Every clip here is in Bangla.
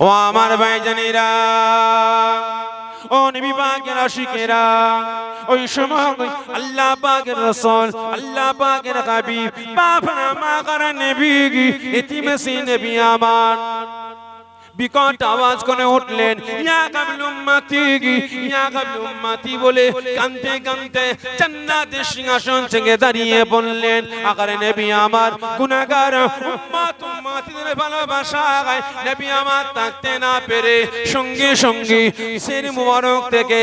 ও আমার ভাই ভাইজানেরা, ও নবী পাকের আশিকেরা, ওই সময় আল্লাহ পাকের রাসূল, আল্লাহ পাকের হাবিব বাপনা মা করা এটি ইতিমেসি নেবি আমার। বিকট আওয়াজ করে উঠলেন, ইয়া ইয়া বলে কানতে কানতে জান্নাতের সিংহাসন থেকে দাঁড়িয়ে বললেন, আকারে নবী আমার গুনাহগার, উম্মত নবী আমার থাকতে না পেরে সঙ্গে সঙ্গে মুবারক থেকে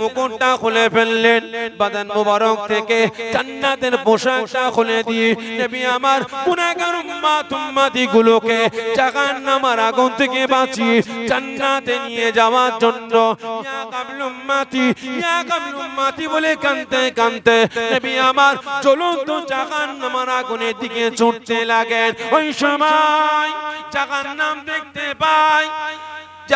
মুকুটটা খুলে ফেললেন। বাদান মুবারক থেকে জান্নাতের পোশাকটা খুলে দিয়ে নবী আমার গুনাহগার, উম্মত উম্মতি গুলোকে জাহান্নামের আগুন থেকে বাঁচিয়ে জান্নাতে নিয়ে যাওয়ার জন্য। ইয়া ইয়া বলে কানতে কানতে নবী আমার জ্বলন্ত জাহান্নামের আগুনের দিকে ছুটতে লাগেন। ওই সময় জাহান্নাম দেখতে পাই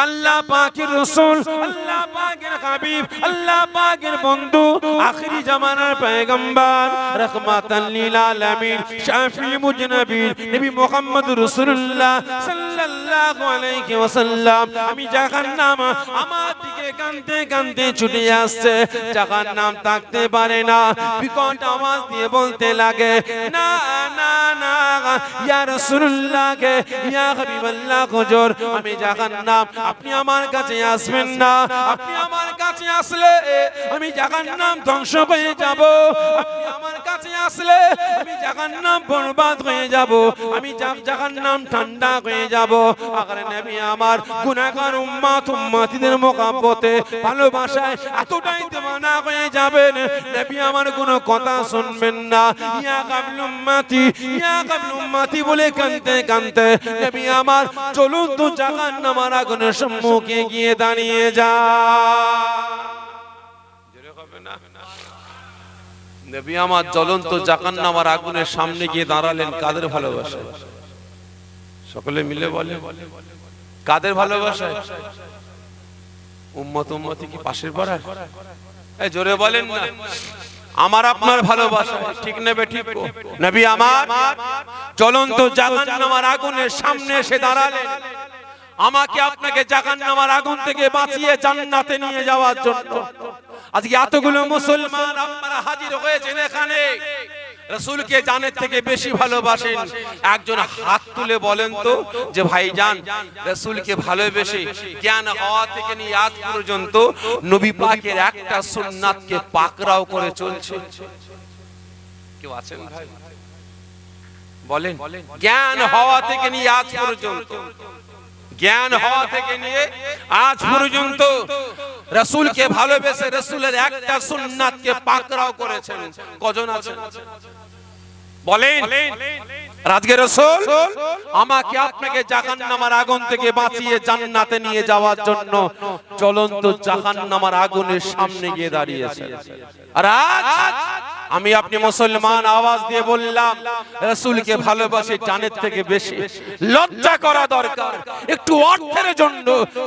আল্লাহ পাকের রাসূল, আল্লাহ পাকের হাবিব, আল্লাহ পাকের বন্ধু, আখেরি জামানার পয়গম্বর, রাহমাতাল লিল আলামিন শাফিউল মুজনাবির নবী মুহাম্মদ রাসূলুল্লাহ সাল্লাল্লাহু আলাইহি ওয়াসাল্লাম। আমি জাহান্নাম আমার দিকে কাঁদতে কাঁদতে ছুটে আসছে। জাহান্নাম থাকতে পারে না। বিকট আওয়াজ দিয়ে বলতে লাগে, না না না, ইয়া রাসূলুল্লাহ কে, ইয়া হাবিবাল্লাহ হুজুর, আমি জাহান্নাম আপনি আমার কাছে আসবেন না। আপনি আমার কাছে আসলে আমি জাহান্নাম ধ্বংস হয়ে যাব। আপনি আমার কাছে আসলে জাহান্নাম বরবাদ হয়ে যাব। আমি জাহান্নাম ঠান্ডা হয়ে যাব। আগারে নবী আমার গুনাহগার ভালোবাসায় এতটাই হয়ে যাবেন। নবী আমার কোনো কথা শুনবেন না। ইয়া উম্মতি ইয়া উম্মতি বলে কানতে কানতে নবী আমার চলুন তো জাহান্নামের আগুনের সম্মুখে গিয়ে দাঁড়িয়ে যা। নবী আমার জ্বলন্ত জাহান্নামের আগুনের সামনে গিয়ে দাঁড়ালেন কাদের ভালোবাসা সকলে মিলে বলে, কাদের ভালোবাসা উম্মত উম্মতি কি পাশের পাড়ার? এই জোরে বলেন না। আমার আপনার ভালোবাসা, ঠিক নেবে ঠিক নবী আমার জ্বলন্ত জাহান্নামের আগুনের সামনে এসে দাঁড়ালেন। আমাকে আপনাকে জাহান্নামের আগুন থেকে বাঁচিয়ে জান্নাতে নিয়ে যাওয়ার জন্য। আজকে এতগুলো মুসলমান আপনারা হাজির হয়েছেন এখানে। রসুলকে জানের থেকে বেশি ভালোবাসেন। একজন হাত তুলে বলেন তো যে ভাই ভাইজান, রসুলকে ভালোবেসে জ্ঞান হওয়া থেকে নিয়ে আজ পর্যন্ত নবী পাকের একটা সুন্নাতকে পাকরাও করে চলছে। কেউ আছেন ভাই? বলেন, জ্ঞান হওয়া থেকে নিয়ে আজ পর্যন্ত। জ্ঞান হওয়া থেকে নিয়ে আজ পর্যন্ত রসুলকে ভালোবেসে রসুলের একটা সুন্নাতকে পাকরাও করেছেন। কজন আছেন? বলেন। রাজকে রসুল আমাকে আপনাকে জাহান্নামার আগুন থেকে বাঁচিয়ে জান্নাতে নিয়ে যাওয়ার জন্য চলন্ত জাহান্নামার আগুনের সামনে গিয়ে দাঁড়িয়েছে আর আজ আমি আপনি মুসলমান, আওয়াজ দিয়ে বললাম, রসুলকে ভালোবাসি জানের থেকে বেশি। লজ্জা করা দরকার। একটু অর্থের জন্য,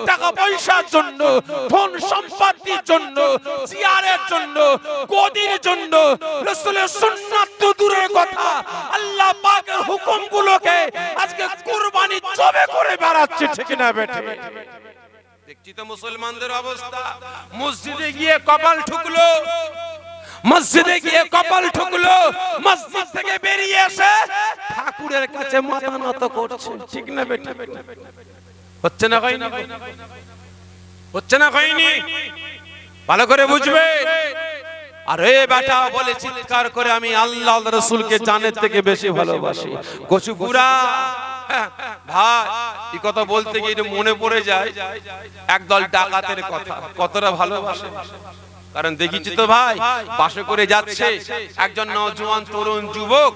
টাকা পয়সার জন্য, ধন সম্পত্তির জন্য, চেয়ারের জন্য, গদির জন্য, রসুলের সুন্নাত তো দূরের কথা। আল্লাহ পাকের হুকুমগুলোকে আজকে কুরবানি জবে করে বেড়াচ্ছে, ঠিক না বেটে দেখছি তো মুসলমানদের অবস্থা। মসজিদে গিয়ে কপাল ঠুকলো। মসজিদে গিয়ে কপাল ঠুকলো মসজিদ থেকে বেরিয়ে এসে ঠাকুরের কাছে মাথা নত করছে। ঠিক না বেটা? হচ্ছে না হয়নি? হচ্ছে না হয়নি? ভালো করে বুঝবে? আর বেটা বলে চিৎকার করে আমি আল্লাহ রসুলকে জানের থেকে বেশি ভালোবাসি। কচু গুড়া ভাই এই কথা বলতে গিয়ে মনে পড়ে যায়। একদল ডাকাতের কথা কতটা ভালোবাসে। কারণ দেখিছি তো ভাই বাসে করে যাচ্ছে একজন নজওয়ান তরুণ যুবক।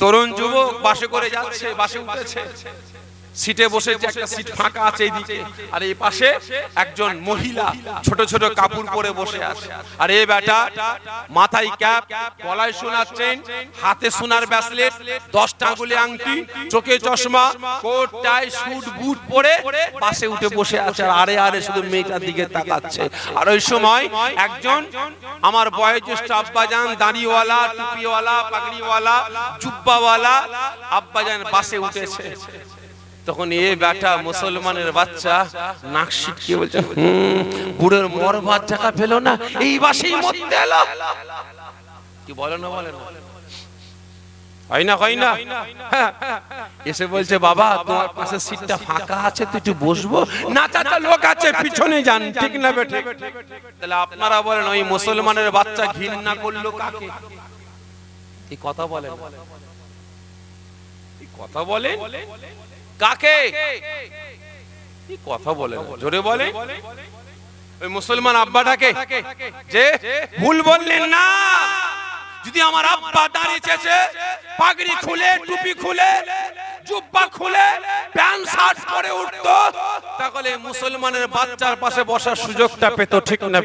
তরুণ যুবক বাসে করে যাচ্ছে বাসে উঠেছে। সিটে বসেছে একটা সিট ফাঁকা আছে এইদিকে। আর এই পাশে একজন মহিলা ছোট ছোট কাপড় পরে বসে আছে। আর এই বেটা মাথায় ক্যাপ, গলায় সোনার চেন, হাতে সোনার ব্যাসলেট, দশটা আঙ্গুলে আংটি, চোখে চশমা কোট টাই স্যুট, বুট পরে পাশে উঠে বসে আছে আর আরে আরে শুধু মেয়েটার দিকে তাকাচ্ছে। আর ওই সময় একজন আমার বয়োজ্যেষ্ঠ আব্বাজান, দাড়িওয়ালা, টুপিওয়ালা, পাগড়িওয়ালা, জুব্বাওয়ালা আব্বাজান পাশে উঠেছে। তখন এ বেটা মুসলমানের বাচ্চা নাক সিটকে বলছে "হুম, বুড়োর মর ভাত টাকা পেল না এই বাসেই মরতে এলো। কি বলো না বলে না। হয় না হয় না। এসে বলছে বাবা তোমার পাশে সিটটা ফাঁকা আছে তুই একটু বসবো। না চাচা লোক আছে পিছনে যান ঠিক না বেঠে। তাহলে আপনারা বলেন ওই মুসলমানের বাচ্চা ঘৃণা করল কাকে? এই কথা বলেন এই কথা বলেন? কাকে? কি কথা বলে জোরে বলে। ওই মুসলমান আব্বাটাকে। যে ভুল বললেন না। যদি আমার আব্বা দাঁড়িয়েছে পাগড়ি খুলে টুপি খুলে জুব্বা খুলে প্যান্ট শার্ট পরে উঠতো তাহলে মুসলমানের বাচ্চার পাশে বসার সুযোগটা পেত, ঠিক না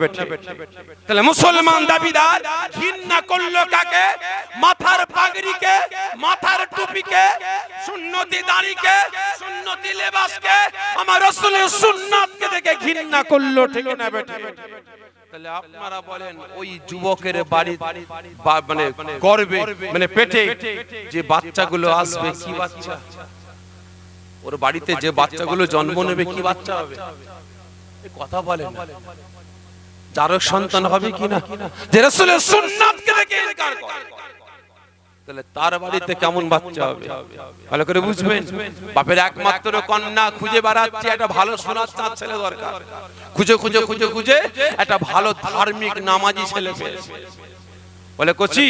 তাহলে মুসলমান দাবিদার করল কাকে? মাথার পাগড়িকে, মাথার টুপিকে, সুন্নতি সুন্নতি লেবাসকে, আমার রাসূলের সুন্নাতকে দেখে ঘৃণা করল, ঠিক না আপনারা বলেন, ওই যুবকের বাড়ি মানে গর্বে মানে পেটে যে বাচ্চাগুলো আসবে, কি বাচ্চা? ওর বাড়িতে যে বাচ্চাগুলো জন্ম নেবে কি বাচ্চা হবে? কথা বলেন না। যারও সন্তান হবে কিনা? যে রাসূলের সুন্নাতকে দেখে ইনকার করে। তাহলে তার বাড়িতে কেমন বাচ্চা হবে? ভালো করে বুঝবেন? বাপের একমাত্র কন্যা খুঁজে বেড়াচ্ছে একটা ভালো সোনার চাঁদ ছেলে দরকার। খুঁজে খুঁজে খুঁজে খুঁজে একটা ভালো ধার্মিক নামাজি ছেলে পেয়েছে। বলে, কচি,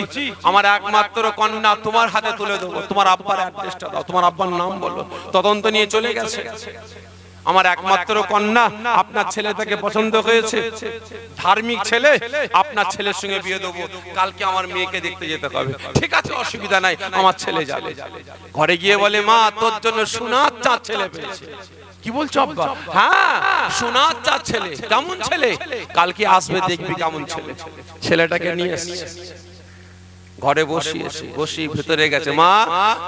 আমার একমাত্র কন্যা তোমার হাতে তুলে দেবো। তোমার আব্বার অ্যাড্রেসটা দাও, তোমার আব্বার নাম বলো। তদন্ত নিয়ে চলে গেছে। আমার একমাত্র কন্যা আপনার ছেলে তাকে পছন্দ হয়েছে। ধার্মিক ছেলে, আপনার ছেলের সঙ্গে বিয়ে দেবো। কালকে আমার মেয়েকে দেখতে যেতে হবে। ঠিক আছে, অসুবিধা নাই, আমার ছেলে যাবে। ঘরে গিয়ে বলে, মা, তোর জন্য সোনার চাঁদ ছেলে পেয়েছে। কি বলছো আব্বা? হ্যাঁ সোনার চার ছেলে কেমন ছেলে? কালকে আসবে দেখবি কেমন ছেলে। ছেলেটাকে নিয়ে এসছে। ঘরে বসিয়েছে বসি ভেতরে গেছে মা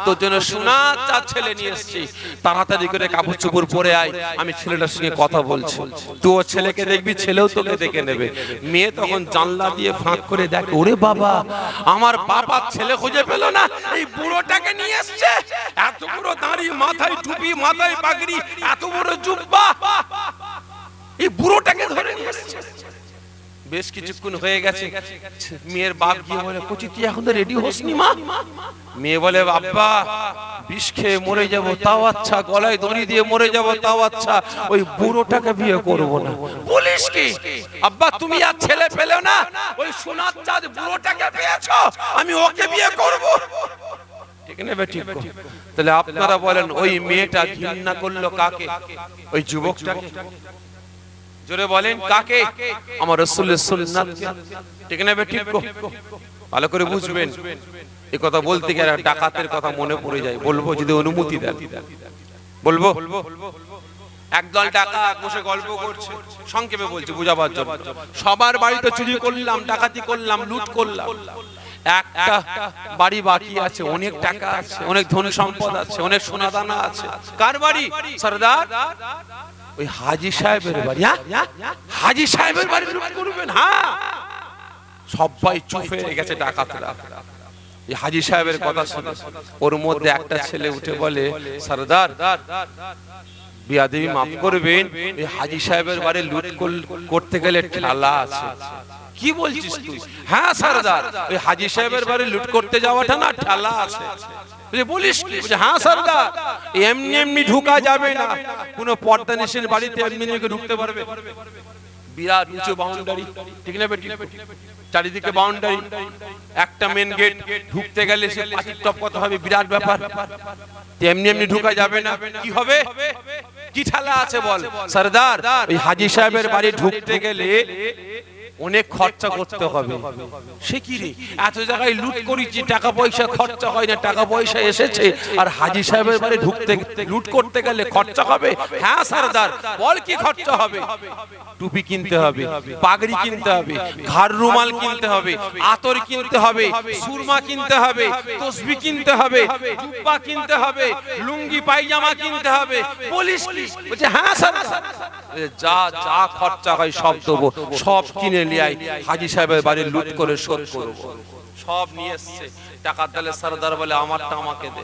তোর জন্য সোনা চার ছেলে নিয়ে এসেছি তাড়াতাড়ি করে কাপড় চোপড় পরে আয় আমি ছেলেটার সঙ্গে কথা বলছি তুই ও ছেলেকে দেখবি ছেলেও তোকে দেখে নেবে মেয়ে তখন জানলা দিয়ে ফাঁক করে দেখে ওরে বাবা আমার বাবা ছেলে খুঁজে পেল না এই বুড়োটাকে নিয়ে এসছে এত বড় দাঁড়ি মাথায় টুপি মাথায় পাগড়ি এত বড় জুব্বা এই বুড়োটাকে ধরে নিয়ে এসছে বেশ কিছুক্ষণ হয়ে গেছে। মেয়ের বাপ গিয়ে বলে কচি তুই এখন রেডি হসনি মা? মেয়ে বলে বাবা বিষ খেয়ে মরে যাব। তাও আচ্ছা গলায় দড়ি দিয়ে মরে যাব। তাও আচ্ছা ওই বুড়োটাকে বিয়ে করব না। বলিস কি? আব্বা তুমি আর ছেলে পেলে না? ওই সোনার চাঁদ বুড়োটাকে পেয়েছ? আমি ওকে বিয়ে করব? ঠিক নেবে ঠিক তাহলে আপনারা বলেন ওই মেয়েটা ঘৃণা করল কাকে? ওই যুবকটাকে? জোরে বলেন কাকে? আমার রসুলের সুন্নাত। ঠিক না ঠিক ভালো করে বুঝবেন। এই কথা বলতে গেলে ডাকাতের কথা মনে পড়ে যায়। বলব যদি অনুমতি দেন। বলব একদল টাকা বসে গল্প করছে। সংক্ষেপে বলছি বুঝাবার জন্য। সবার বাড়িতে চুরি করলাম ডাকাতি করলাম লুট করলাম। একটা বাড়ি বাকি আছে অনেক টাকা আছে অনেক ধন সম্পদ আছে অনেক সোনাদানা আছে। কার বাড়ি? সরদার? ওই হাজি সাহেবের বাড়ি হ্যাঁ? হাজি সাহেবের বাড়ি লুট করবেন হ্যাঁ? সবাই চুপ হয়ে গেছে ডাকাতরা। এই হাজি সাহেবের কথা শুনে ওর মধ্যে একটা ছেলে উঠে বলে সরদার বিয়াদেবী মাফ করবেন এই হাজি সাহেবের বাড়ি লুট করতে গেলে ঠালা আছে। কি বলছিস তুই? হ্যাঁ সরদার ওই হাজি সাহেবের বাড়ি লুট করতে যাওয়াটা না ঠালা আছে। বলিস হ্যাঁ সরদার, এমনি এমনি ঢুকা যাবে না। কোনো পর্দা বাড়িতে এমনি এমনি ঢুকতে পারবে। বিরাট উঁচু ঠিক না বেটি চারিদিকে বাউন্ডারি একটা মেন গেট ঢুকতে গেলে সে কত হবে, বিরাট ব্যাপার। এমনি এমনি ঢুকা যাবে না। কি হবে? কি ঠালা আছে বল? সরদার, ওই হাজি সাহেবের বাড়ি ঢুকতে গেলে অনেক খরচা করতে হবে। সে কি রে? এত জায়গায় লুট করেছি টাকা পয়সা খরচা হয় না টাকা পয়সা এসেছে আর হাজি সাহেবের বাড়ি ঢুকতে লুট করতে গেলে খরচা হবে? হ্যাঁ সরদার। বল কি খরচা হবে? টুপি কিনতে হবে পাগড়ি কিনতে হবে ঘাড় রুমাল কিনতে হবে আতর কিনতে হবে সুরমা কিনতে হবে তসবি কিনতে হবে জুব্বা কিনতে হবে লুঙ্গি পায়জামা কিনতে হবে। বলিস কি? বলছে হ্যাঁ বলছে, যা যা খরচা হয় সব দেবো। সব কিনে হাজি সাহেবের বাড়ি লুট করে শোধ করব। সব নিয়ে এসছে। টাকা সরদার বলে আমারটা আমাকে দে।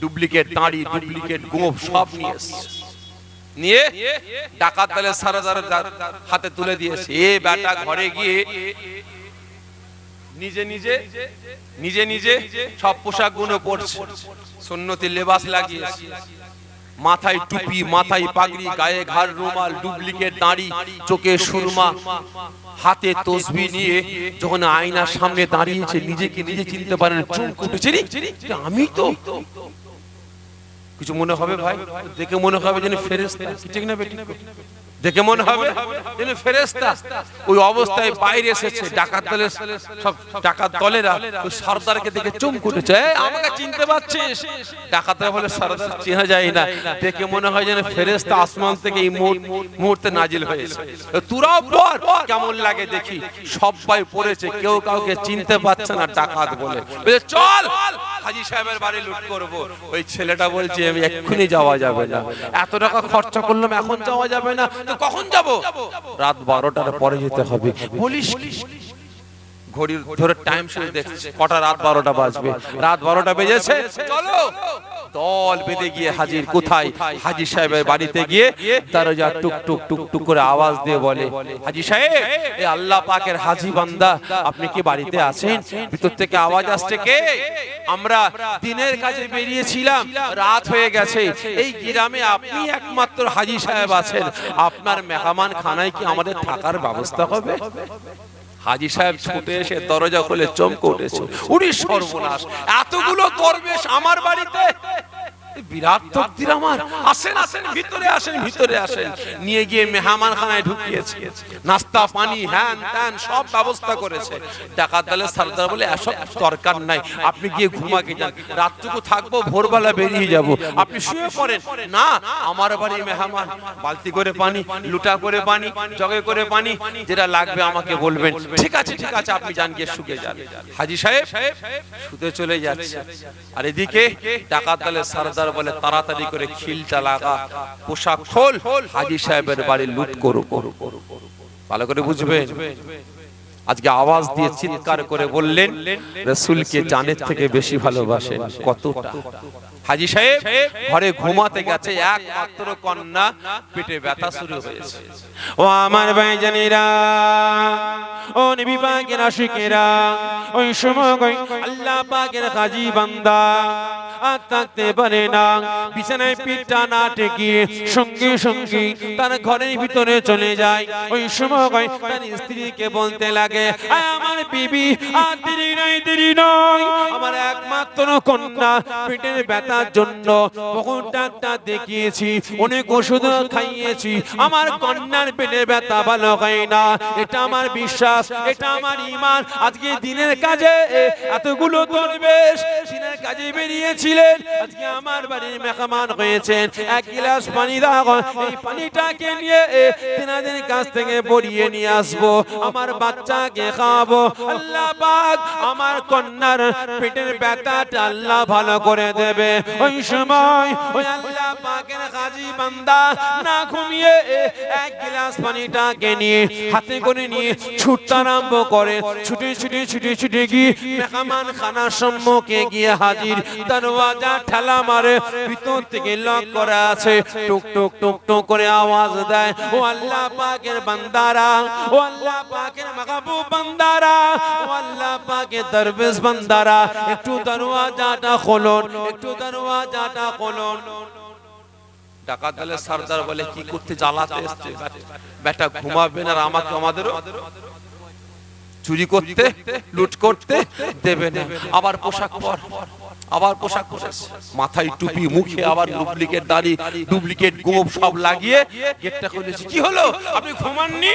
ডুপ্লিকেট দাড়ি ডুপ্লিকেট গোপ সব নিয়ে এসছে। নিয়ে ডাকাত হাতে তুলে দিয়েছে এ বেটা ঘরে গিয়ে নিজে নিজে নিজে নিজে সব পোশাকগুলো পরছে। সুন্নতি লেবাস লাগিয়েছে। মাথায় টুপি মাথায় পাগড়ি গায়ে ঘাড় রুমাল ডুপ্লিকেট দাঁড়ি চোখে সুরমা হাতে তসবি নিয়ে যখন আয়নার সামনে দাঁড়িয়েছে নিজেকে নিজে চিনতে পারেন চুল উঠেছে আমি তো। কিছু মনে হবে ভাই? দেখে মনে হবে যেন ফেরেস্তা ঠিক না বেটি? দেখে মনে হবে যেন ফেরেস্তা ওই অবস্থায় বাইরে এসেছে ডাকাত দলের সব ডাকাত দলেরা ওই সর্দারকে দেখে চমক উঠেছে "এই, আমাকে চিনতে পারছিস ডাকাতরা বলে সর্দার চেনা যায় না। দেখে মনে হয় যেন ফেরেস্তা আসমান থেকে এই মুহূর্ত- নাজিল হয়েছে। তোরাও পর কেমন লাগে দেখি? সবাই পড়েছে কেউ কাউকে চিনতে পারছে না ডাকাত বলে। বলে, চল হাজি সাহেবের বাড়ি লুট করব। ওই ছেলেটা বলছে আমি এক্ষুনি যাওয়া যাবে না। এত টাকা খরচা করলাম এখন যাওয়া যাবে না। তো কখন যাব? রাত বারোটার পরে যেতে হবে। পুলিশ ঘড়ির ধরে টাইম শুরু দেখছে। কটা রাত বারোটা বাজবে? রাত বারোটা বেজেছে? চলো! দল বেঁধে গিয়ে হাজির কোথায়? হাজির সাহেবের বাড়িতে গিয়ে দরজা টুক টুক টুক টুক করে আওয়াজ দিয়ে বলে হাজি সাহেব এ আল্লাহ পাকের হাজি বান্দা আপনি কি বাড়িতে আছেন? ভিতর থেকে আওয়াজ আসছে কে? আমরা দিনের কাজে বেরিয়েছিলাম রাত হয়ে গেছে। এই গ্রামে আপনি একমাত্র হাজি সাহেব আছেন। আপনার মেহমান খানায় কি আমাদের থাকার ব্যবস্থা হবে? হাজি সাহেব ছুটে এসে দরজা খুলে চমকে উঠেছে। উনি সর্বনাশ। এতগুলো দরবেশ আমার বাড়িতে? বিরাট গিয়ে মেহমান খানায় ঢুকিয়েছে আপনি গিয়ে ঘুমাকে যান। রাতটুকু থাকব, ভোরবেলা বেরিয়ে যাব। আপনি শুয়ে পড়েন। না, আমার বাড়ি মেহমান। বালতি করে পানি, লুটা করে পানি, জগে করে পানি, যেটা লাগবে আমাকে বলবেন। ঠিক আছে ঠিক আছে, আপনি যান, গিয়ে শুকে যান। হাজি সাহেব শুতে চলে যাচ্ছে। আর এদিকে ডাকাত দলের সর্দার বলে, তাড়াতাড়ি করে খিলটা লাগা পোশাক খোল, হাজি সাহেবের বাড়ি লুট করো। ভালো করে বুঝবেন? আজকে আওয়াজ দিয়ে চিৎকার করে বললেন, রসুলকে জানের থেকে বেশি ভালোবাসেন কতটা? হাজি সাহেব, ঘরে ঘুমাতে গেছে একমাত্র কন্যা, পেটে ব্যথা শুরু হয়েছে। ও আমার ভাইজানেরা ও নবী পাকের আশিকেরা, ওই সময় আল্লাহ পাকের কাজী বান্দা আর থাকতে পারে না। বিছানায় পিঠটা না টেকিয়ে সঙ্গে সঙ্গে তার ঘরের ভিতরে চলে যায়। ওই সময় তার স্ত্রীকে বলতে লাগে আমার বিবি, আর দেরি নাই দেরি নয়। আমার একমাত্র কন্যা পেটের ব্যথার জন্য বহু ডাক্তার দেখিয়েছি, অনেক ওষুধ খাইয়েছি। আমার কন্যার পেটের ব্যথা ভালো হয় না। এটা আমার বিশ্বাস, এটা আমার ইমান। আজকে দিনের কাজে এতগুলো দরবেশ কাজে বেরিয়েছিলেন। আজকে আমার বাড়ির মেহমান হয়েছেন। এক গিলাস পানি দাও। এই পানিটাকে নিয়ে তেনাদের কাছ থেকে পরিয়ে নিয়ে আসব। আমার বাচ্চাকে খাওয়াবো। আল্লাহ পাক আমার কন্যার পেটের ব্যথাটা আল্লাহ ভালো করে দেবে। ওই সময় ওই আল্লাহ পাকের হাজি বান্দা না ঘুমিয়ে এক গ্লাস পানিটাকে নিয়ে হাতে করে নিয়ে ছুটতে আরম্ভ করে। ছুটে ছুটে ছুটে ছুটে গিয়ে মেহমান খানার সম্মুখে গিয়ে হাজির, দরওয়াজা ঠেলা মারে, ভিতর থেকে লক করা আছে। টুক টুক টুক টুক করে আওয়াজ দেয়, ও আল্লাহ পাকের বান্দারা, ও আল্লাহ পাকের মাহবুব বান্দারা, ও আল্লাহ পাকের দরবেশ বান্দারা, একটু দরওয়াজাটা খোলন, একটু দরওয়াজাটা খোলন। ডাকাত দলের সর্দার বলে, কি করতে জ্বালাতে এসছে? বেটা ঘুমাবেন আর আমাকে, আমাদেরও? চুরি করতে, লুট করতে দেবে না। আবার পোশাক পর, আবার পোশাক পরেছে মাথায় টুপি, মুখে আবার ডুপ্লিকেট দাড়ি, ডুপ্লিকেট গোপ সব লাগিয়ে গেটটা কি হলো? আপনি ঘুমাননি?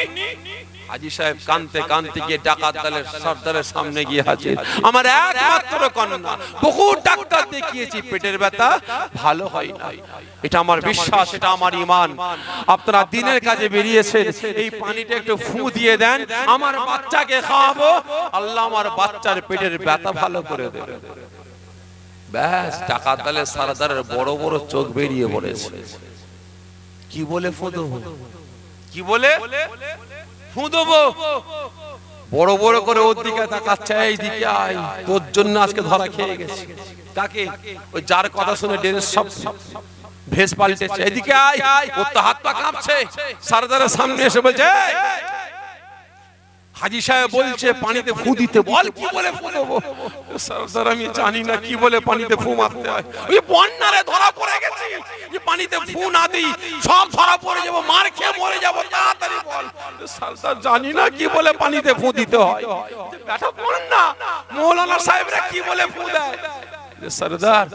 হাজি সাহেব কানতে কানতে গিয়ে ডাকাত দলের সর্দারের সামনে গিয়ে হাজির। আমার একমাত্র কন্যা, বহু ডাক্তার দেখিয়েছি, পেটের ব্যথা ভালো হয় না। এটা আমার বিশ্বাস, এটা আমার ইমান। আপনারা দিনের কাজে বেরিয়েছেন, এই পানিটা একটু ফু দিয়ে দেন, আমার বাচ্চাকে খাওয়াবো। আল্লাহ আমার বাচ্চার পেটের ব্যথা ভালো করে দেবে। ব্যাস, ডাকাত দলের সারদারের বড় বড় চোখ বেরিয়ে পড়েছে। কি বলে ফু কি বলে? ফু দেবো বড় বড় করে ওর দিকে তাকাচ্ছে এই দিকে আয় তোর জন্য আজকে ধরা খেয়ে গেছে। কাকে? ওই যার কথা শুনে ড্রেস সব ভেস পাল্টেছে এদিকে আয় ওর তো হাত পা কাঁপছে। সারদারের সামনে এসে বলছে "এই, হাজি সাহেব বলছে পানিতে ফু দিতে বল কি বলে ফু দেবো? সরদার আমি জানি না কি বলে পানিতে ফু মারতে হয়। ওই বন্যারে ধরা পড়ে গেছি। যে পানিতে ফু না দিই সব ধরা পড়ে যাব মার খেয়ে মরে যাব তাড়াতাড়ি বল। সরদার জানি না কি বলে পানিতে ফু দিতে হয়। ব্যাটা বন্যা। মৌলানা সাহেবরা কি বলে ফু দেয়? সরদার,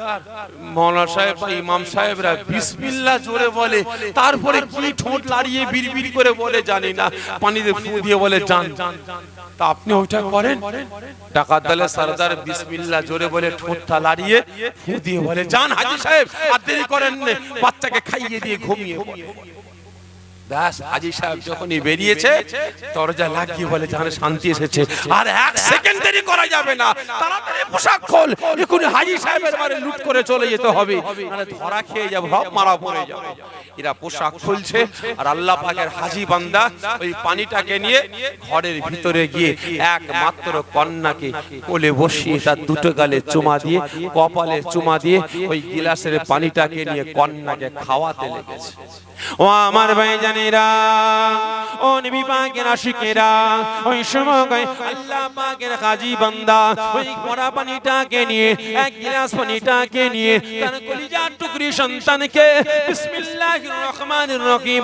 মৌলানা সাহেব বা ইমাম সাহেবরা বিসমিল্লাহ জোরে বলে, তারপরে কি ঠোঁট লাড়িয়ে বিড়বিড় করে বলে জানি না, পানিতে ফু দিয়ে বলে, জান তা আপনি ওইটা করেন ডাকাত দলের সরদার বিসমিল্লাহ জোরে বলে ঠোঁটটা লাড়িয়ে ফু দিয়ে বলে, জান হাজি সাহেব, আর দেরি করেন বাচ্চাকে খাইয়ে দিয়ে ঘুমিয়ে। ব্যাস হাজি সাহেব যখনই বেরিয়েছে দরজা লাগিয়ে বলে জানে শান্তি এসেছে। আর এক সেকেন্ড দেরি করা যাবে না। তাড়াতাড়ি পোশাক খোল এখনই হাজি সাহেবের বাড়ি লুট করে চলে যেতে হবে। মানে ধরা খেয়ে যাব ভাব মারা পড়ে যাবে। এরা পোশাক খুলছে আর আল্লাহ পাকের হাজি বান্দা ওই পানিটাকে নিয়ে ঘরের ভিতরে গিয়ে একমাত্র কন্যাকে কোলে বসিয়ে তার দুটো গালে চুমা দিয়ে কপালে চুমা দিয়ে ওই গিলাসের পানিটাকে নিয়ে কন্যাকে খাওয়াতে লেগেছে। ও আমার ভাই জানেরা ও নিবি পাকের আশিকেরা, ওই সময় আল্লাহ পাকের কাজী বান্দা ওই কড়া পানিটাকে নিয়ে, এক গ্লাস পানিটাকে নিয়ে তার কলিজার টুকরি সন্তানকে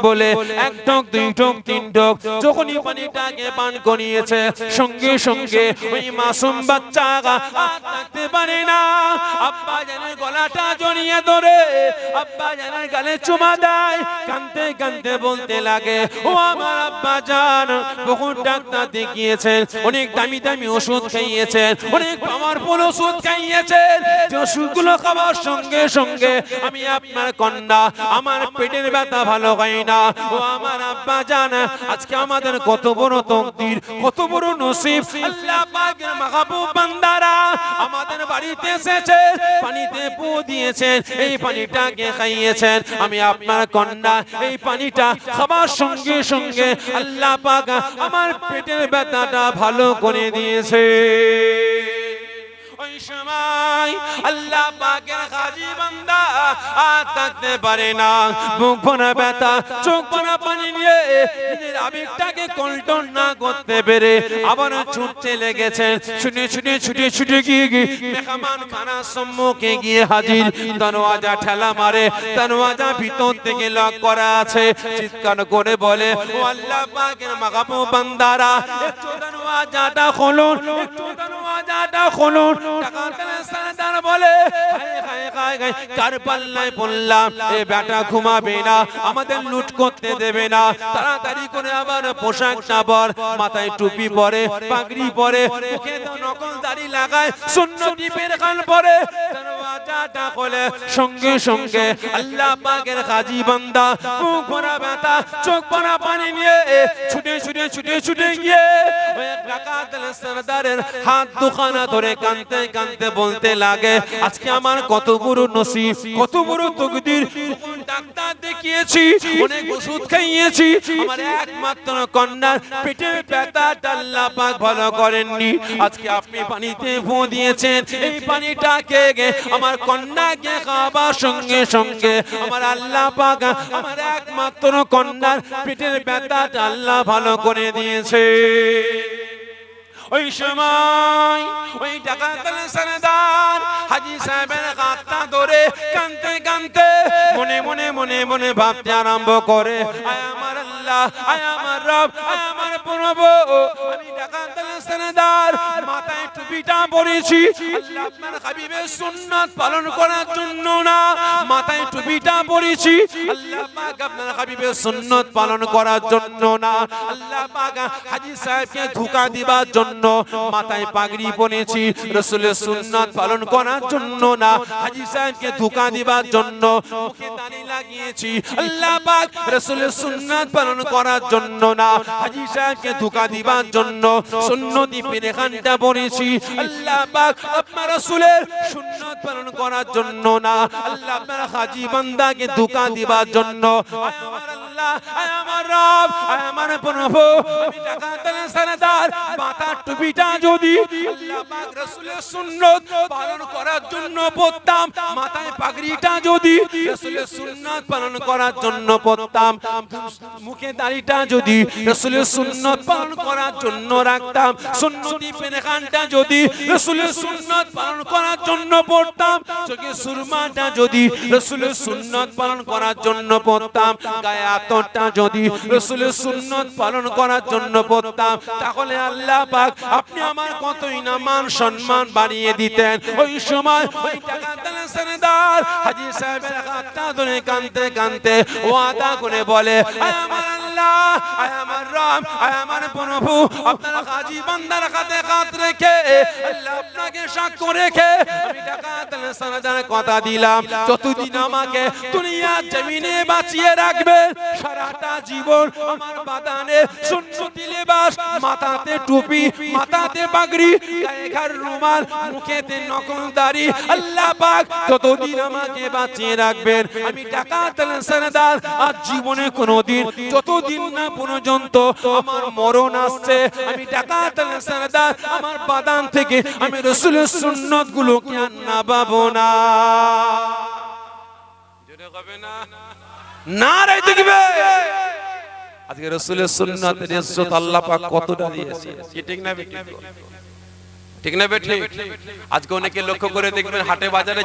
বলে এক টক দুই টক তিন টক যখনই পানিটাকে পান করিয়েছে, সঙ্গে সঙ্গে ওই মাসুম বাচ্চা থাকতে পারে না। আব্বা জানের গলাটা জড়িয়ে ধরে, আব্বা জানের গালে চুমা দেয়, কানতে কানতে বলতে লাগে, ও আমার আব্বা বহু ডাক্তার দেখিয়েছেন, অনেক দামি দামি ওষুধ খাইয়েছেন, অনেক পাওয়ারফুল ওষুধ খাইয়েছেন, যে ওষুধগুলো খাওয়ার সঙ্গে সঙ্গে আমি আপনার কন্যা, আমার পেটের ব্যথা ভালো হয় না। ও আমার আব্বা জান, আজকে আমাদের কত বড় তকদির, কত বড় নসিব। আল্লাহ পাকের মাহবুব বান্দারা আমাদের বাড়িতে এসেছে, পানিতে পু দিয়েছেন, এই পানিটাকে খাইয়েছেন। আমি আপনার কন্যা, এই পানিটা খাবার সঙ্গে সঙ্গে আল্লাহ পাক আমার পেটের ব্যথাটা ভালো করে দিয়েছে। ওই আল্লাহ পাকের হাজি বান্দা আর থাকতে পারে না। মুখ ভরা ব্যথা চোখ ভরা পানি নিয়ে নিজের আবেগটাকে কন্ট্রোল না করতে পেরে আবার ছুটতে লেগেছেন ছুটে ছুটে ছুটে ছুটে গিয়ে মেহমান খানার সম্মুখে গিয়ে হাজির। দরওয়াজা ঠেলা মারে, দরওয়াজা ভিতর থেকে লক করা আছে। চিৎকার করে বলে, ও আল্লাহ পাকের মাগাবু বান্দারা, একটু দরওয়াজাটা খুলুন, একটু দরওয়াজাটা খুলুন। টাকাতের সারদার বলে কার পাল্লায় পড়লাম এ বেটা ঘুমাবে না, আমাদের লুট করতে দেবে না, তাড়াতাড়ি করে আবার পোশাকটা পর মাথায় টুপি পরে, পাগড়ি পরে, মুখে নকল দাড়ি লাগায় পরে দরওয়াজাটা খোলে সঙ্গে সঙ্গে আল্লাহ পাকের কাজী বান্দা, মুখ ভরা ব্যথা, চোখ ভরা পানি নিয়ে ছুটে ছুটে ছুটে ছুটে গিয়ে সরদারের হাত দুখানা ধরে কানতে কানতে বলতে লাগে, আজকে আমার কত বড় নসিব, কত বড় তকদির। ডাক্তার দেখিয়েছি, অনেক ওষুধ খাইয়েছি, আমার একমাত্র কন্যার পেটের ব্যথাটা আল্লাহ পাক ভালো করেননি। আজকে আপনি পানিতে ফু দিয়েছেন, এই পানিটাকে গে? আমার কন্যাকে খাবার সঙ্গে সঙ্গে। আমার আল্লাহ পাক আমার একমাত্র কন্যার পেটের ব্যথাটা আল্লাহ ভালো করে দিয়েছে। ওই সময় ওই ডাকাতের সরদার হাজি সাহেবের হাতটা ধরে কানতে কানতে মনে মনে মনে মনে ভাবতে আরম্ভ করে, আয় আমার আল্লাহ, আয় আমার রব, আয় আমার প্রভু আমি ডাকাতের মাথায় টুপিটা পরেছি। আল্লাহ আপনার হাবিবের সুন্নাত পালন করার জন্য না, মাথায় টুপিটা পরেছি। আল্লাহ পাক আপনার হাবিবের সুন্নাত পালন করার জন্য না, আল্লাহ পাক হাজি সাহেবকে ধোকা দিবার জন্য মাথায় পাগড়ি পরেছি। রসুলের সুন্নাত পালন করার জন্য না, হাজি সাহেবকে ধোকা দিবার জন্য মুখে দাড়ি লাগিয়েছি। আল্লাহ পাক রসুলের সুন্নাত পালন করার জন্য না, হাজি সাহেবকে ধোকা দিবার জন্য সুন্নতি পেরেখানটা পড়েছি। আল্লাহ পাক আপনার রাসূলের সুন্নাত পালন করার জন্য না, আল্লাহ আপনার হাজি বান্দাকে ধোকা দিবার জন্য। আমার আল্লাহ, আয় আমার যদি আল্লাহ পাক পালন করার জন্য পড়তাম মাথায় পাগড়িটা যদি রাসূলের সুন্নাত পালন করার জন্য পড়তাম মুখে দাড়িটা যদি রাসূলের সুন্নাত পালন করার জন্য রাখতাম, সুন্নতি যদি রাসূলের সুন্নাত পালন করার জন্য পড়তাম, চোখে সুরমাটা যদি রাসূলের সুন্নাত পালন করার জন্য পড়তাম, গায়ে আতরটা যদি রসুলের সুন্নত পালন করার জন্য পড়তাম, তাহলে আল্লাহ পাক আপনি আমার কতই না মান সম্মান বাড়িয়ে দিতেন। ওই সময় ওই টাকা হাজী সাহেবের হাতটা ধরে কানতে কানতে ওয়াদা করে বলে আমার কথা দিলাম। যতদিন আমাকে দুনিয়া জমিনে বাঁচিয়ে রাখবে, সারাটা জীবন আমার বাদানে সুন্নতি মাথাতে টুপি, মাথাতে পাগড়ি রুমাল, মুখেতে নকল দাড়ি আল্লাহ পাক ততদিন আমাকে বাঁচিয়ে রাখবেন, আমি টাকা তেলেন সরদার আর জীবনে কোনোদিন যতদিন না পর্যন্ত আমার মরণ আসছে? আমি সরদার, আমার বাদান থেকে আমি রসুলের সুন্নত আর না। পাবো না? রসুলের কতটা ঠিক আজকে অনেকে লক্ষ্য করে দেখবেন হাটে বাজারে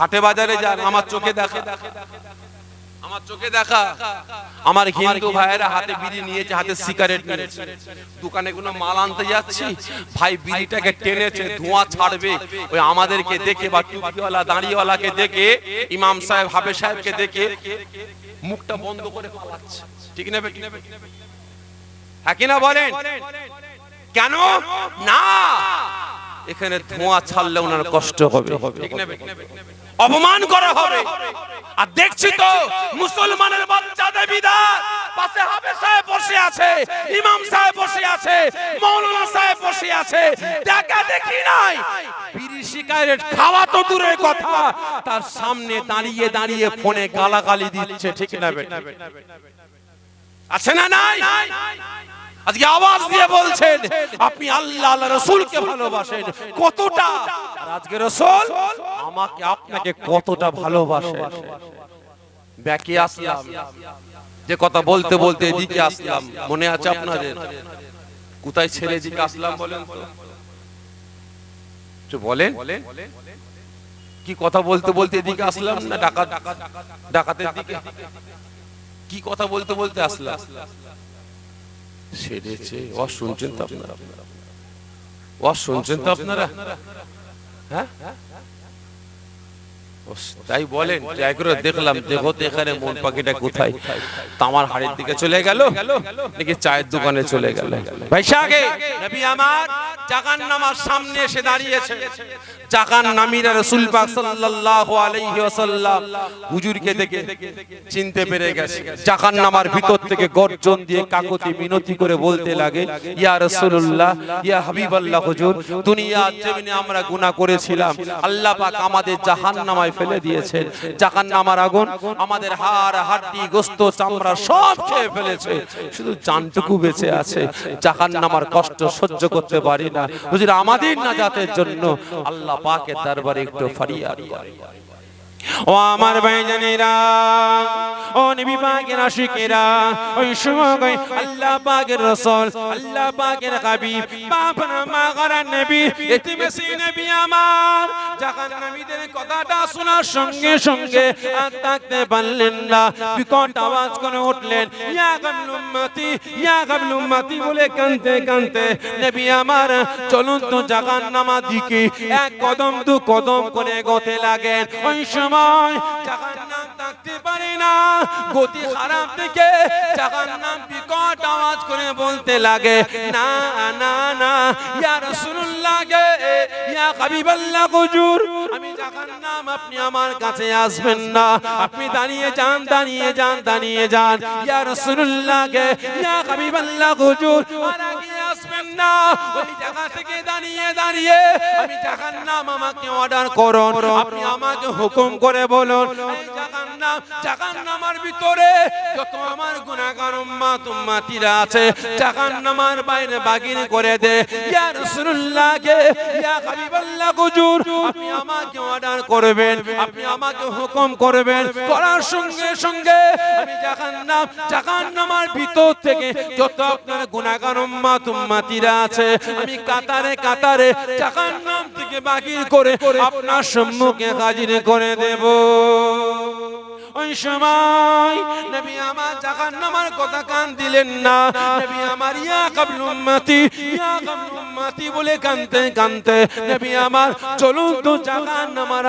হাটে বাজারে যান, আমার চোখে দেখা। আমার চোখে দেখা। আমার হিন্দু ভাইয়েরা হাতে বিড়ি নিয়েছে হাতে সিগারেট নিয়েছে দোকানে কোনো মাল আনতে যাচ্ছি? ভাই বিড়িটাকে টেনেছে ধোঁয়া ছাড়বে। ওই আমাদেরকে দেখে বা টুপিওয়ালা দাঁড়িওয়ালাকে দেখে ইমাম সাহেব হাবে সাহেবকে দেখে। মুখটা বন্ধ করে পালাচ্ছে। ঠিক না বেটি হ্যাঁ কিনা বলেন? কেন? না! এখানে ধোঁয়া ছাড়লে ওনার কষ্ট হবে। ঠিক না অপমান করা হবে। আর দেখছি তো মুসলমানের বাচ্চাদের বিদার পাশে হাবে সাহেব বসে আছে, ইমাম সাহেব বসে আছে, মৌলানা সাহেব বসে আছে। দেখা দেখি নাই। বিড়ি সিগারেট খাওয়া তো দূরের কথা। তার সামনে দাঁড়িয়ে দাঁড়িয়ে ফোনে গালাগালি দিচ্ছে, ঠিক না আছে না নাই? আজকে আওয়াজ দিয়ে বলছেন, আপনি আল্লাহ আল্লাহ রসুলকে ভালোবাসেন। কতটা? আজকে রসুল আমাকে আপনাকে কতটা ভালোবাসেন ব্যাকে আসলাম, যে কথা বলতে বলতে এদিকে আসলাম, মনে আছে আপনাদের? কোথায় ছেড়ে এদিকে আসলাম বলেন তো? বলেন। কি কথা বলতে বলতে এদিকে আসলাম না ডাকাত ডাকাতের দিকে? কি কথা বলতে বলতে আসলাম? সেরেছে। ও শুনছেন তো আপনারা? ও শুনছেন তো আপনারা? হ্যাঁ? তাই বলেন ট্রাই করে দেখলাম দেখো তো এখানে মন পাখিটা কোথায়? তামার হাড়ির দিকে চলে গেল নাকি চায়ের দোকানে চলে গেল? ভাইসাগে নবী আমার জাগান নামার সামনে এসে দাঁড়িয়েছে। জাগান নামীরা রাসূল পাক সাল্লাল্লাহু আলাইহি ওয়াসাল্লাম হুজুরকে দেখে চিনতে পেরে গেছে। জাগান নামার ভিতর থেকে গর্জন দিয়ে কাকতি মিনতি করে বলতে লাগে, ইয়া রাসূলুল্লাহ, ইয়া হাবিবাল্লাহ হুজুর, দুনিয়ার জমিনে আমরা গুনাহ করেছিলাম। আল্লাহ পাক আমাদের জাহান্নামায় ফেলে দিয়েছেন। জাহান্নামার আগুন আমাদের হাড়, হাড্ডি, গোস্ত, চামড়া সব খেয়ে ফেলেছে। শুধু জানটুকু বেঁচে আছে। জাহান্নামার কষ্ট সহ্য করতে পারি না। হুজুর, আমাদের নাজাতের জন্য আল্লাহ পাকের দরবারে একটু ফরিয়াদ করি ও আমার ভাইজানেরা ও নবী আশিকেরা। ওই সময় আল্লাহ পাকের রাসূল, আল্লাহ পাকের হাবিব, বাপন মা করার নবী, ইতিমেসি নবী আমার, জাহান্নামীদের কথাটা শোনার সঙ্গে সঙ্গে আর থাকতে পারলেন না। বিকট আওয়াজ করে উঠলেন, ইয়া গাবলু উম্মতি, ইয়া গাবলু উম্মতি বলে কানতে কানতে নবী আমার, চলুন তো জাহান্নামার দিকে, এক কদম, দু কদম করে গতে লাগেন। ওই সময় জাহান্নাম থাকতে পারে না। গতি খারাপ থেকে জাহান্নাম বিকট আওয়াজ করে বলতে লাগে, না না না, ইয়া রাসূলুল্লাহ গে, ইয়া হাবিবাল্লাহ হুজুর, আমি জাহান্নাম আপনি আমার কাছে আসবেন না। আপনি দাঁড়িয়ে যান দাঁড়িয়ে যান দাঁড়িয়ে যান। ইয়া রাসূলুল্লাহ গে, ইয়া হাবিবাল্লাহ হুজুর, আর আগে না। ওই জায়গা থেকে দাঁড়িয়ে দাঁড়িয়ে আমি আমাকে অর্ডার করুন। আপনি আমাকে হুকুম করে বলুন ভিতরে যত আমার আছে বাইরে করে দে। ইয়া ইয়া হাবিবাল্লাহ হুজুর, আপনি আমাকে অর্ডার করবেন, আপনি আমাকে হুকুম করবেন। করার সঙ্গে সঙ্গে আমি ভিতর থেকে যত আপনার গুনাহগার উম্মাত আছে। আমি কাতারে কাতারে থেকে বাগির করে আপনার সম্মুখে হাজির করে দেব। ওই সময় নবী আমার জাহান্নামের কথা কান দিলেন না। নবী আমার, ইয়া উম্মতি ইয়া উম্মতি বলে কানতে কানতে নবী আমার চলুন তো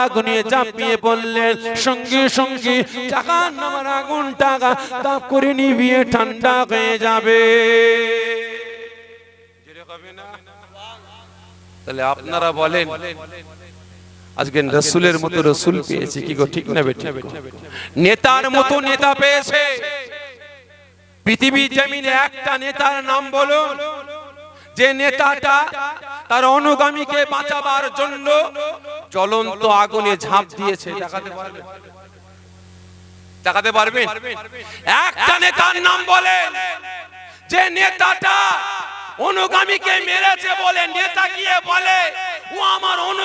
আগুনে চাপিয়ে পড়লেন। সঙ্গে সঙ্গে জাহান্নামের আগুনটা তাপ করে নিভিয়ে ঠান্ডা হয়ে যাবে। তাহলে আপনারা বলেন, আজকে রসুলের মতো রসুল পেয়েছে কি গো, ঠিক না বেঠিক নেতার মতো নেতা পেয়েছে। পৃথিবী জমিনে একটা নেতার নাম বলুন, যে নেতাটা তার অনুগামীকে বাঁচাবার জন্য জ্বলন্ত আগুনে ঝাঁপ দিয়েছে। দেখাতে পারবেন? দেখাতে পারবেন? একটা নেতার নাম বলেন। যে নেতাটা অনুগামীকে মেরেছে বলে নেতা গিয়ে বলে ও আমার অনুগামী